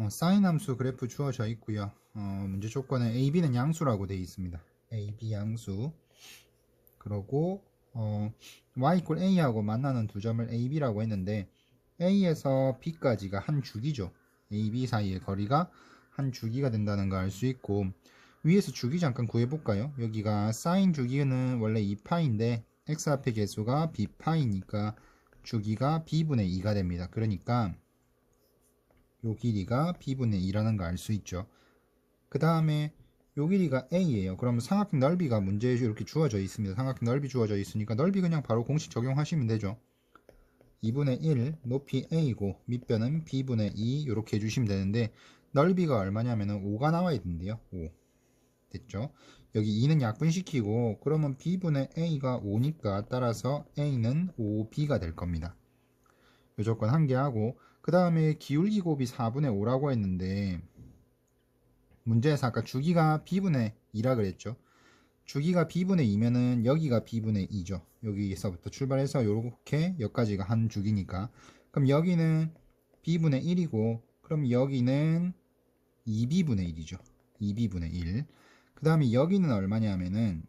어, 사인 함수 그래프 주어져 있고요. 어, 문제 조건은 AB는 양수라고 되어 있습니다. AB 양수. 그러고 어, y a하고 만나는 두 점을 AB라고 했는데 A에서 B까지가 한 주기죠. AB 사이의 거리가 한 주기가 된다는 걸 알 수 있고 위에서 주기 잠깐 구해볼까요? 여기가 사인 주기는 원래 2파인데 x 앞의 개수가 b파이니까 주기가 b분의 2가 됩니다. 그러니까 요 길이가 b분의 2라는 걸알수 있죠. 그 다음에 요 길이가 a예요. 그러면 삼각형 넓이가 문제에 이렇게 주어져 있습니다. 삼각형 넓이 주어져 있으니까 넓이 그냥 바로 공식 적용하시면 되죠. 2분의 1 높이 a고 밑변은 b분의 2 이렇게 해주시면 되는데 넓이가 얼마냐면은 5가 나와야 된대요. 5 됐죠? 여기 2는 약분시키고 그러면 b분의 a가 5니까 따라서 a는 5b가 될 겁니다. 요 조건 한개 하고 그 다음에 기울기 곱이 4분의 5라고 했는데 문제에서 아까 주기가 b분의 2라 그랬죠. 주기가 b분의 2면은 여기가 b분의 2죠. 여기서부터 출발해서 요렇게 여기까지가 한 주기니까 그럼 여기는 b분의 1이고 그럼 여기는 2b분의 1이죠. 2b분의 1. 그 다음에 여기는 얼마냐면은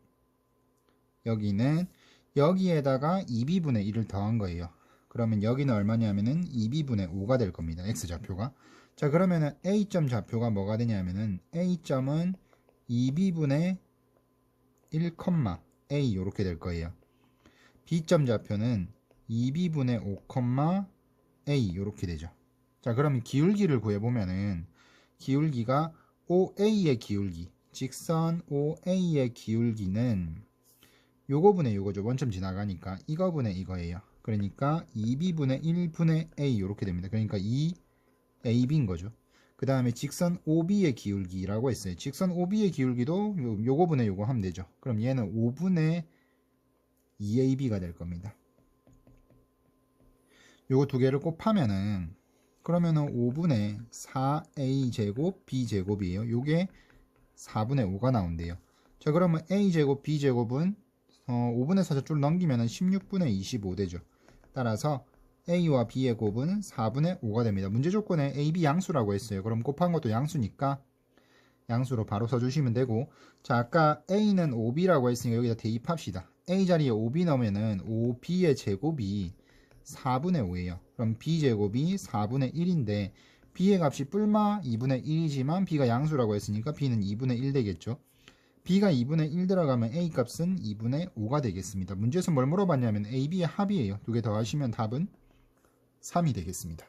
여기는 여기에다가 2b분의 1을 더한 거예요. 그러면 여기는 얼마냐면은 2b분의 5가 될 겁니다. x좌표가. 자 그러면은 a점 좌표가 뭐가 되냐면은 a점은 2b분의 1, a 요렇게 될 거예요. b점 좌표는 2b분의 5, a 요렇게 되죠. 자 그러면 기울기를 구해보면은 기울기가 OA의 기울기 직선 OA의 기울기는 요거 분의 요거죠. 원점 지나가니까 이거 분의 이거예요. 그러니까 2b분의 1분의 a 이렇게 됩니다. 그러니까 2ab인 거죠. 그 다음에 직선 OB의 기울기라고 했어요. 직선 OB의 기울기도 요, 요거분의 요거 하면 되죠. 그럼 얘는 5분의 2ab가 될 겁니다. 요거 두 개를 곱하면은 그러면은 5분의 4a 제곱 b 제곱이에요. 요게 4분의 5가 나온대요. 자 그러면 a 제곱 b 제곱은 어, 5분의 4절 넘기면 16분의 25 되죠. 따라서 a와 b의 곱은 4분의 5가 됩니다. 문제 조건에 a, b 양수라고 했어요. 그럼 곱한 것도 양수니까 양수로 바로 써주시면 되고 자 아까 a는 5b라고 했으니까 여기다 대입합시다. a 자리에 5b 넣으면은 5b의 제곱이 4분의 5예요. 그럼 b제곱이 4분의 1인데 b의 값이 뿔마 2분의 1이지만 b가 양수라고 했으니까 b는 2분의 1 되겠죠. B가 2분의 1 들어가면 a 값은 2분의 5가 되겠습니다. 문제에서 뭘 물어봤냐면 a, b의 합이에요. 두 개 더하시면 답은 3이 되겠습니다.